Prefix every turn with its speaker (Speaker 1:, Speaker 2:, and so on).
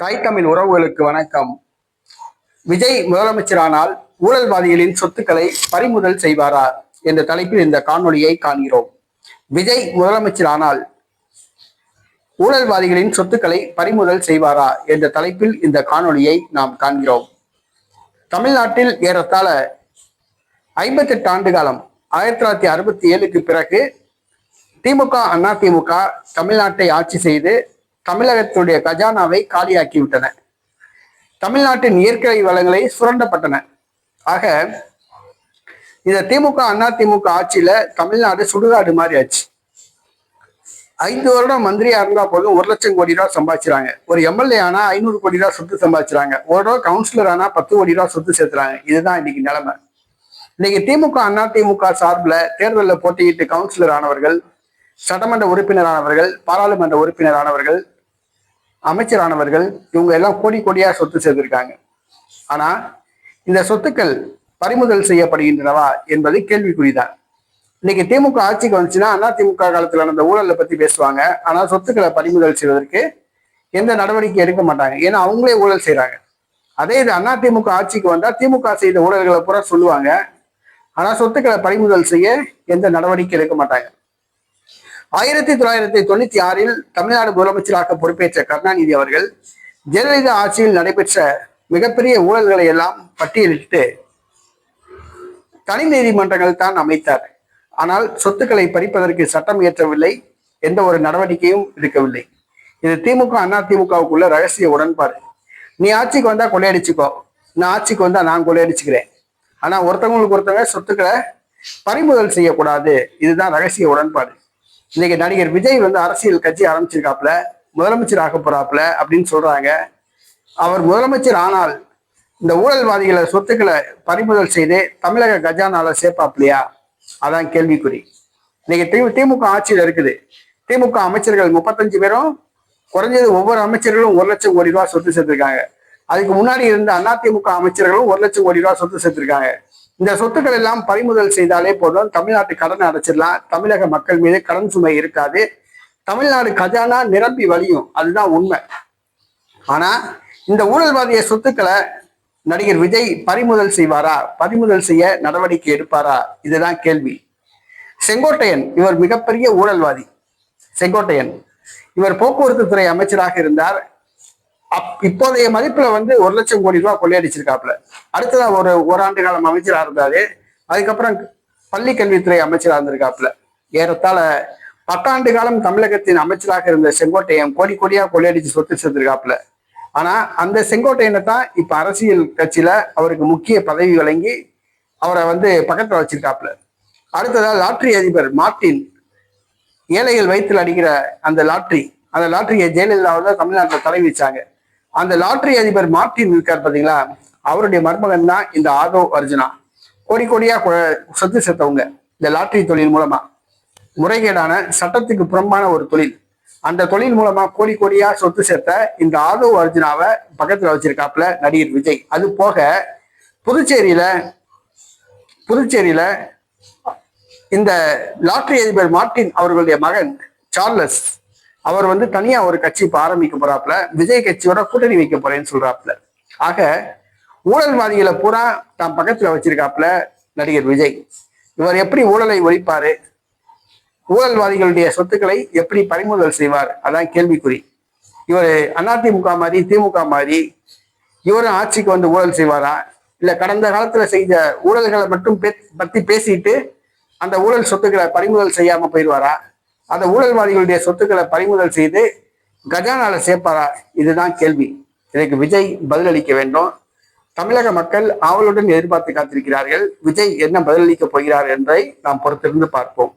Speaker 1: தாய் தமிழ் உறவுகளுக்கு வணக்கம். விஜய் முதலமைச்சரானால் ஊழல்வாதிகளின் சொத்துக்களை பறிமுதல் செய்வாரா என்ற தலைப்பில் இந்த காணொலியை காண்கிறோம். விஜய் முதலமைச்சரானால் ஊழல்வாதிகளின் சொத்துக்களை பறிமுதல் செய்வாரா என்ற தலைப்பில் இந்த காணொலியை நாம் காண்கிறோம். தமிழ்நாட்டில் ஏறத்தாழ ஐம்பத்தெட்டு ஆண்டு காலம் ஆயிரத்தி தொள்ளாயிரத்தி அறுபத்தி ஏழுக்கு பிறகு திமுக அண்ணா திமுக தமிழ்நாட்டை ஆட்சி செய்து தமிழகத்துடைய கஜானாவை காலியாக்கி விட்டன தமிழ்நாட்டின் இயற்கை வளங்களை சுரண்டப்பட்டன. ஆக இந்த திமுக அண்ணா திமுக ஆட்சியில தமிழ்நாடு சுடுகாடு மாதிரி ஆச்சு. ஐந்து வருடம் மந்திரியா இருந்தா போதும் ஒரு லட்சம் கோடி ரூபா சம்பாதிச்சுறாங்க. ஒரு எம்எல்ஏ ஆனா ஐநூறு கோடி ரூபா சொத்து சம்பாதிச்சுறாங்க. ஒரு ரூபா கவுன்சிலர் ஆனா பத்து கோடி ரூபா சொத்து சேர்த்துறாங்க. இதுதான் இன்னைக்கு நிலைமை. இன்னைக்கு திமுக அண்ணா திமுக சார்பில் தேர்தலில் போட்டியிட்டு கவுன்சிலர் ஆனவர்கள் சட்டமன்ற உறுப்பினரானவர்கள் பாராளுமன்ற உறுப்பினரானவர்கள் அமைச்சரானவர்கள் இவங்க எல்லாம் கோடி கோடியா சொத்து சேர்த்திருக்காங்க ஆனா இந்த சொத்துக்கள் பறிமுதல் செய்யப்படுகின்றனவா என்பது கேள்விக்குறிதான். இன்னைக்கு திமுக ஆட்சிக்கு வந்துச்சுன்னா அண்ணா திமுக காலத்துல நடந்த ஊழலை பத்தி பேசுவாங்க. ஆனா சொத்துக்களை பறிமுதல் செய்வதற்கு எந்த நடவடிக்கை எடுக்க மாட்டாங்க. ஏன்னா அவங்களே ஊழல் செய்யறாங்க அதே இது அண்ணா திமுக ஆட்சிக்கு வந்தா திமுக செய்த ஊழல்களை பூரா சொல்லுவாங்க. ஆனா சொத்துக்களை பறிமுதல் செய்ய எந்த நடவடிக்கை எடுக்க மாட்டாங்க. ஆயிரத்தி தொள்ளாயிரத்தி தொண்ணூத்தி ஆறில் தமிழ்நாடு முதலமைச்சராக பொறுப்பேற்ற கருணாநிதி அவர்கள் ஜெயலலிதா ஆட்சியில் நடைபெற்ற மிகப்பெரிய ஊழல்களை எல்லாம் பட்டியலிட்டு தனி நீதிமன்றங்கள் தான் அமைத்தார். ஆனால் சொத்துக்களை பறிப்பதற்கு சட்டம் இயற்றவில்லை எந்த ஒரு நடவடிக்கையும் எடுக்கவில்லை. இது திமுக அண்ணா திமுகவுக்குள்ள ரகசிய உடன்பாடு. நீ ஆட்சிக்கு வந்தா கொள்ளையடிச்சுக்கோ. நான் ஆட்சிக்கு வந்தா நான் கொள்ளையடிச்சுக்கிறேன். ஆனா ஒருத்தவங்களுக்கு ஒருத்தவங்க சொத்துக்களை பறிமுதல் செய்யக்கூடாது. இதுதான் ரகசிய உடன்பாடு. இன்னைக்கு நடிகர் விஜய் வந்து அரசியல் கட்சி ஆரம்பிச்சிருக்காப்புல முதலமைச்சர் ஆக போறாப்புல அப்படின்னு சொல்றாங்க. அவர் முதலமைச்சர் ஆனால் இந்த ஊழல்வாதிகளை சொத்துக்களை பறிமுதல் செய்து தமிழக கஜானால சேர்ப்பாப்லையா அதான் கேள்விக்குறி. இன்னைக்கு தி திமுக ஆட்சியில் இருக்குது. திமுக அமைச்சர்கள் முப்பத்தஞ்சு பேரும் குறைஞ்சது ஒவ்வொரு அமைச்சர்களும் ஒரு லட்சம் கோடி ரூபாய் சொத்து சேர்த்திருக்காங்க. அதுக்கு முன்னாடி இருந்த அதிமுக அமைச்சர்களும் ஒரு லட்சம் கோடி ரூபாய் சொத்து சேர்த்திருக்காங்க. இந்த சொத்துக்கள் எல்லாம் பறிமுதல் செய்தாலே போதும். தமிழ்நாட்டு கடன் அடைச்சிடலாம். தமிழக மக்கள் மீது கடன் சுமை இருக்காது. தமிழ்நாடு கஜானா நிரம்பி வழியும். அதுதான் உண்மை. ஆனா இந்த ஊழல்வாதிய சொத்துக்களை நடிகர் விஜய் பறிமுதல் செய்வாரா? பறிமுதல் செய்ய நடவடிக்கை எடுப்பாரா? இதுதான் கேள்வி. செங்கோட்டையன் இவர் மிகப்பெரிய ஊழல்வாதி. செங்கோட்டையன். இவர் போக்குவரத்து துறை அமைச்சராக இருந்தார். அப் இப்போதைய மதிப்புல வந்து ஒரு லட்சம் கோடி ரூபாய் கொள்ளையடிச்சிருக்காப்புல. அடுத்ததா ஒரு ஓராண்டு காலம் அமைச்சரா இருந்தாரு. அதுக்கப்புறம் பள்ளி கல்வித்துறை அமைச்சரா இருந்திருக்காப்புல. ஏறத்தாழ பத்தாண்டு காலம் தமிழகத்தின் அமைச்சராக இருந்த செங்கோட்டையன் கோடி கோடியா கொள்ளையடிச்சு சொத்து சேர்த்திருக்காப்புல ஆனா அந்த செங்கோட்டையனை தான் இப்ப அரசியல் கட்சியில அவருக்கு முக்கிய பதவி வழங்கி அவரை வந்து பக்கத்துல வச்சிருக்காப்புல. அடுத்ததா லாட்ரி அதிபர் மார்ட்டின் ஏழைகள் வயிற்றில் அடிக்கிற அந்த லாட்ரி. அந்த லாட்டரியை ஜெயலலிதா தான் தமிழ்நாட்டில் தலைவிச்சாங்க அந்த லாட்டரி அதிபர் மார்ட்டின் இருக்கார் பாத்தீங்களா? அவருடைய மருமகன் தான் இந்த ஆதோ அர்ஜுனா. கோடி கோடியா கொ- சொத்து சேர்த்தவங்க. இந்த லாட்டரி தொழில் மூலமா. முறைகேடான சட்டத்துக்கு புறம்பான ஒரு தொழில். அந்த தொழில் மூலமா கோடி கோடியா சொத்து சேர்த்த இந்த ஆதோ அர்ஜுனாவை பக்கத்துல வச்சிருக்காப்புல நடிகர் விஜய். அது போக புதுச்சேரியில புதுச்சேரியில இந்த லாட்டரி அதிபர் மார்ட்டின் அவர்களுடைய மகன் சார்லஸ் அவர் வந்து தனியா ஒரு கட்சி இப்ப ஆரம்பிக்க போறாப்புல விஜய் கட்சியோட கூட்டணி வைக்க போறேன்னு சொல்றாப்புல. ஆக ஊழல்வாதிகளை பூரா தான் பக்கத்துல வச்சிருக்காப்புல நடிகர் விஜய். இவர் எப்படி ஊழலை ஒழிப்பாரு? ஊழல்வாதிகளுடைய சொத்துக்களை எப்படி பறிமுதல் செய்வார்? அதான் கேள்விக்குறி. இவர் அதிமுக மாதிரி திமுக மாதிரி இவரும் ஆட்சிக்கு வந்து ஊழல் செய்வாரா? இல்ல கடந்த காலத்துல செய்த ஊழல்களை மட்டும் பத்தி பேசிட்டு அந்த ஊழல் சொத்துக்களை பறிமுதல் செய்யாம போயிடுவாரா? அந்த ஊழல்வாதிகளுடைய சொத்துக்களை பறிமுதல் செய்து கஜானால சேர்ப்பாரா? இதுதான் கேள்வி. இதற்கு விஜய் பதிலளிக்க வேண்டும். தமிழக மக்கள் ஆவலுடன் எதிர்பார்த்து காத்திருக்கிறார்கள். விஜய் என்ன பதிலளிக்க போகிறார் என்பதை நாம் பொறுத்திருந்து பார்ப்போம்.